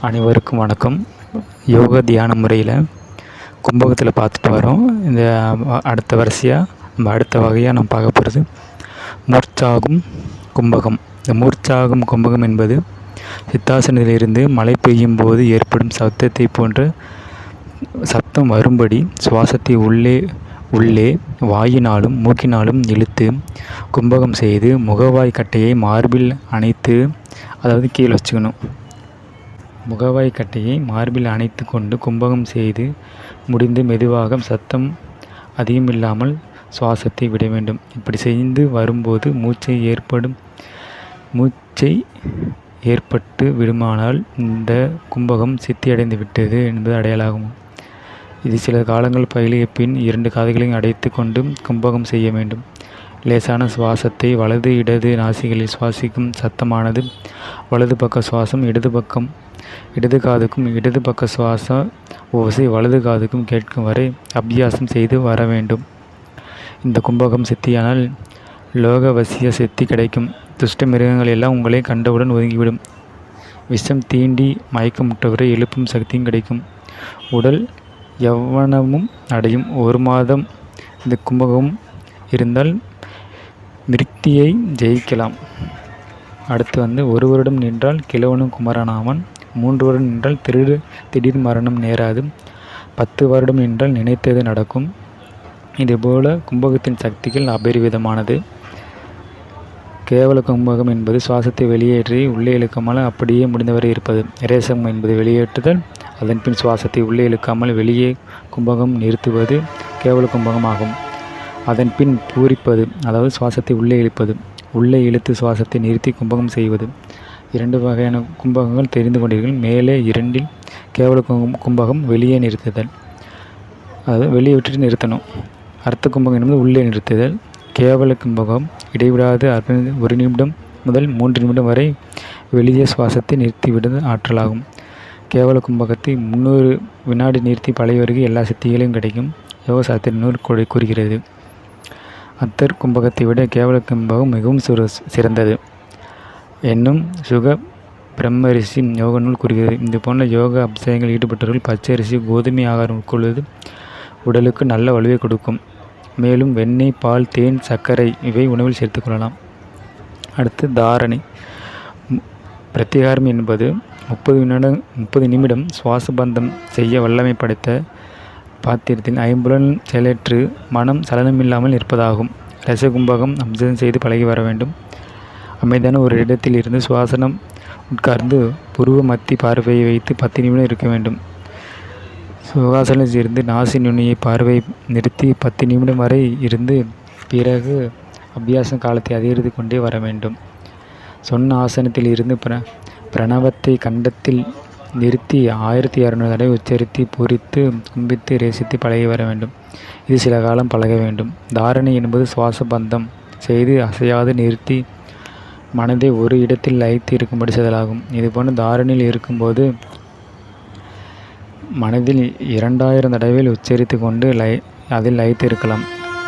அனைவருக்கும் வணக்கம். யோக தியான முறையில் கும்பகத்தில் பார்த்துட்டு வரோம். இந்த அடுத்த வரிசையாக நம்ம அடுத்த வகையாக நம்ம பார்க்க போகிறது மூர்ச்சாகும் கும்பகம். இந்த மூர்ச்சாகும் கும்பகம் என்பது சித்தாசனத்திலிருந்து மழை பெய்யும் போது ஏற்படும் சத்தத்தை போன்ற சத்தம் வரும்படி சுவாசத்தை உள்ளே உள்ளே வாயினாலும் மூக்கினாலும் இழுத்து கும்பகம் செய்து முகவாய் கட்டையை மார்பில் அணைத்து அதாவது கீழே வச்சுக்கணும். முகவாய் கட்டையை மார்பில் அணைத்து கொண்டு கும்பகம் செய்து முடிந்து மெதுவாக சத்தம் அதிகமில்லாமல் சுவாசத்தை விட வேண்டும். இப்படி செய்து வரும்போது மூச்சை ஏற்படும் மூச்சை ஏற்பட்டு விடுமானால் இந்த கும்பகம் சித்தியடைந்து விட்டது என்பது அடையாளாகும் இது சில காலங்கள் பயிலிய பின் இரண்டு காதுகளையும் அடைத்து கொண்டு கும்பகம் செய்ய வேண்டும். லேசான சுவாசத்தை வலது இடது நாசிகளில் சுவாசிக்கும் சத்தமானது வலது பக்க சுவாசம் இடது பக்கம் இடது காதுக்கும் இடது பக்க சுவாச ஓசை வலது காதுக்கும் கேட்கும் வரை அபியாசம் செய்து வர வேண்டும். இந்த கும்பகம் சித்தியானால் லோகவசிய சித்தி கிடைக்கும். துஷ்ட மிருகங்கள் எல்லாம் உங்களை கண்டவுடன் ஒதுங்கிவிடும். விஷம் தீண்டி மயக்கமுற்றவரை எழுப்பும் சக்தியும் கிடைக்கும். உடல் யவ்வனமும் அடையும் ஒரு மாதம் இந்த கும்பகம் இருந்தால் விருத்தியை ஜெயிக்கலாம். அடுத்து வந்து ஒரு வருடம் நின்றால் கிழவனும் குமரனாமன் மூன்று வருடம் நின்றால் திருடு திடீர் மரணம் நேராது பத்து வருடம் நின்றால் நினைத்தது நடக்கும். இதுபோல கும்பகத்தின் சக்திகள் அபரிவிதமானது. கேவல கும்பகம் என்பது சுவாசத்தை வெளியேற்றி உள்ளே இழுக்காமல் அப்படியே முடிந்தவரை இருப்பது. இரேசம் என்பது வெளியேற்றுதல் அதன்பின் சுவாசத்தை உள்ளே இழுக்காமல் வெளியே கும்பகம் நிறுத்துவது கேவல கும்பகம் ஆகும் அதன் பின் பூரிப்பது அதாவது சுவாசத்தை உள்ளே இழுப்பது உள்ளே இழுத்து சுவாசத்தை நிறுத்தி கும்பகம் செய்வது. இரண்டு வகையான கும்பகங்கள் தெரிந்து கொண்டீர்கள். மேலே இரண்டில் கேவல கும்பகம் வெளியே நிறுத்துதல் அதாவது வெளியே விட்டுட்டு நிறுத்தணும். அர்த்த கும்பகம் என்பது உள்ளே நிறுத்துதல் கேவல கும்பகம் இடைவிடாது ஒரு நிமிடம் முதல் மூன்று நிமிடம் வரை வெளியே சுவாசத்தை நிறுத்திவிடுவது ஆற்றலாகும். கேவல கும்பகத்தை முந்நூறு வினாடி நிறுத்தி பழையவருக்கு எல்லா சக்திகளையும் கிடைக்கும் யோகசாஸ்திர நூல் கூறுகிறது. அத்தர் கும்பகத்தை விட கேவல கும்பகம் மிகவும் சிறந்தது. என்னும் சுக பிரம்மரிசி யோக நூல் கூறுகிறது. இது போன்ற யோக அபிஷேகங்கள் ஈடுபட்டவர்கள் பச்சை அரிசி கோதுமை ஆகாரம் உட்கொள்வது உடலுக்கு நல்ல வலுவை கொடுக்கும். மேலும் வெண்ணெய் பால் தேன் சர்க்கரை இவை உணவில் சேர்த்துக்கொள்ளலாம் அடுத்து தாரணை. பிரத்திகாரம் என்பது முப்பது நிமிடம் முப்பது நிமிடம் சுவாசபந்தம் செய்ய வல்லமை படைத்த பாத்திரத்தில் ஐம்புலன் செயலற்று மனம் சலனமில்லாமல் இருப்பதாகும் ரசகும்பகம் அம்சம் செய்து பழகி வர வேண்டும். அமைதியான ஒரு இடத்தில் இருந்து சுவாசனம் உட்கார்ந்து புருவ மத்தி பார்வையை வைத்து பத்து நிமிடம் இருக்க வேண்டும். சுகாசனம் இருந்து நாசி நுனியை பார்வை நிறுத்தி பத்து நிமிடம் வரை இருந்து பிறகு அபியாசம் காலத்தை அதிகரித்து கொண்டே வர வேண்டும். சொன்ன ஆசனத்தில் இருந்து பிர பிரணவத்தை கண்டத்தில் நிறுத்தி ஆயிரத்தி இரநூறு தடவை உச்சரித்து பூரித்து கும்பித்து ரேசித்து பழகி வர வேண்டும். இது சில காலம் பழக வேண்டும். தாரணை என்பது சுவாச பந்தம். செய்து அசையாது நிறுத்தி மனதை ஒரு இடத்தில் லயித்து இருக்கும்படி செய்தலாகும். இதுபோன்று தாரணியில் இருக்கும்போது மனதில் இரண்டாயிரம் தடவையில் உச்சரித்து கொண்டு லை அதில் லயித்து இருக்கலாம்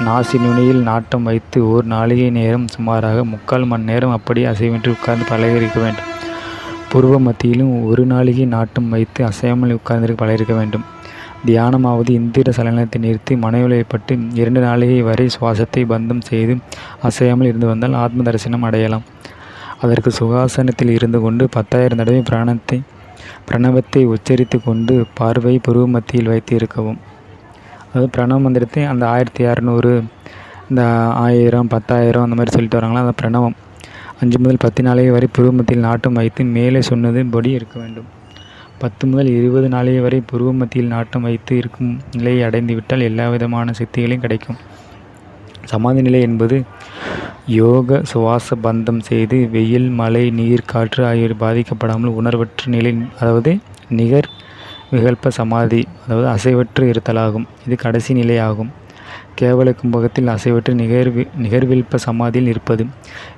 நாசி நுனியில் நாட்டம் வைத்து ஓர் நாளிகை நேரம் சுமாராக முக்கால் மணி நேரம் அப்படியே அசைவின்றி உட்கார்ந்து பழகி இருக்க வேண்டும். புருவ மத்தியிலும் ஒரு நாளிகை நாட்டம் வைத்து அசையாமல் உட்கார்ந்திருக்க பழகிருக்க வேண்டும். தியானமாவது இந்திர சலனத்தை நிறுத்தி மனவிலைப்பட்டு இரண்டு நாளிகை வரை சுவாசத்தை பந்தம் செய்து அசையாமல் இருந்து வந்தால் ஆத்ம தரிசனம் அடையலாம். அதற்கு சுகாசனத்தில் இருந்து கொண்டு பத்தாயிரம் தடவை பிராணத்தை பிரணவத்தை உச்சரித்து கொண்டு பார்வை புருவ மத்தியில் வைத்து இருக்கவும். அதாவது பிரணவ மந்திரத்தை அந்த ஆயிரத்தி இரநூறு இந்த ஆயிரம் பத்தாயிரம் அந்த மாதிரி சொல்லிட்டு வராங்களா? அந்த பிரணவம். அஞ்சு முதல் பத்து நாளைக்கு வரை புருவமத்தில் நாட்டம் வைத்து மேலே சொன்னது படி இருக்க வேண்டும். பத்து முதல் இருபது நாளைக்கு வரை புருவமத்தியில் நாட்டம் வைத்து இருக்கும் நிலையை அடைந்துவிட்டால் எல்லா விதமான சித்திகளையும் கிடைக்கும். சமாதி நிலை என்பது யோக சுவாச பந்தம் செய்து வெயில் மழை நீர் காற்று ஆகியோர் பாதிக்கப்படாமல் உணர்வற்ற நிலை அதாவது நிகர் விகல்ப சமாதி அதாவது அசைவற்று இருத்தலாகும். இது கடைசி நிலையாகும். கேவல கும்பகத்தில் அசைவற்று நிகர்வி நிகர்வில்ப சமாதியில் இருப்பது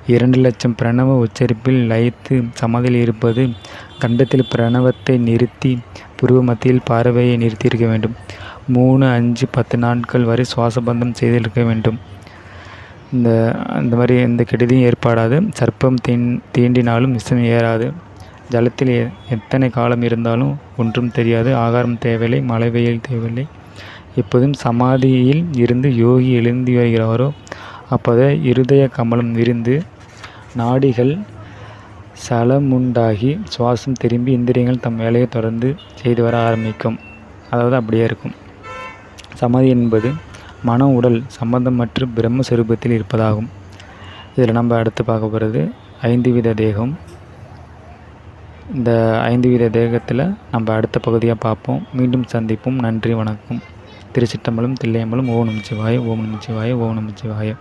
இரண்டு லட்சம் பிரணவ உச்சரிப்பில் லயித்து சமாதியில் இருப்பது கண்டத்தில் பிரணவத்தை நிறுத்தி புருவ மத்தியில் பார்வையை நிறுத்தியிருக்க வேண்டும். மூணு அஞ்சு பத்து நாட்கள் வரை சுவாசபந்தம் செய்திருக்க வேண்டும். இந்த அந்த மாதிரி எந்த கெடுதியும் ஏற்படாது. சர்ப்பம் தீன் தீண்டினாலும் விஷம் ஏறாது. ஜலத்தில் எத்தனை காலம் இருந்தாலும் ஒன்றும் தெரியாது. ஆகாரம் தேவையில்லை மழை வெயில் தேவையில்லை. எப்போதும் சமாதியில் இருந்து யோகி எழுந்து வருகிறாரோ? அப்போது இருதய கமலம் விரிந்து நாடிகள் சலமுண்டாகி சுவாசம் திரும்பி இந்திரியங்கள் தம் வேலையை தொடர்ந்து செய்து வர ஆரம்பிக்கும். அதாவது அப்படியே இருக்கும். சமாதி என்பது மன உடல் சம்பந்தமற்ற பிரம்மஸ்வரூபத்தில் இருப்பதாகும். இதில் நம்ம அடுத்து பார்க்க போகிறது ஐந்து வித தேகம். இந்த ஐந்து வித தேகத்தில் நம்ம அடுத்த பகுதியாக பார்ப்போம். மீண்டும் சந்திப்போம். நன்றி வணக்கம். திருச்சிட்டம்பலம் தில்லையம்பலம் ஓம் நமச்சிவாய ஓம் நமச்சிவாய ஓம் நமச்சிவாய.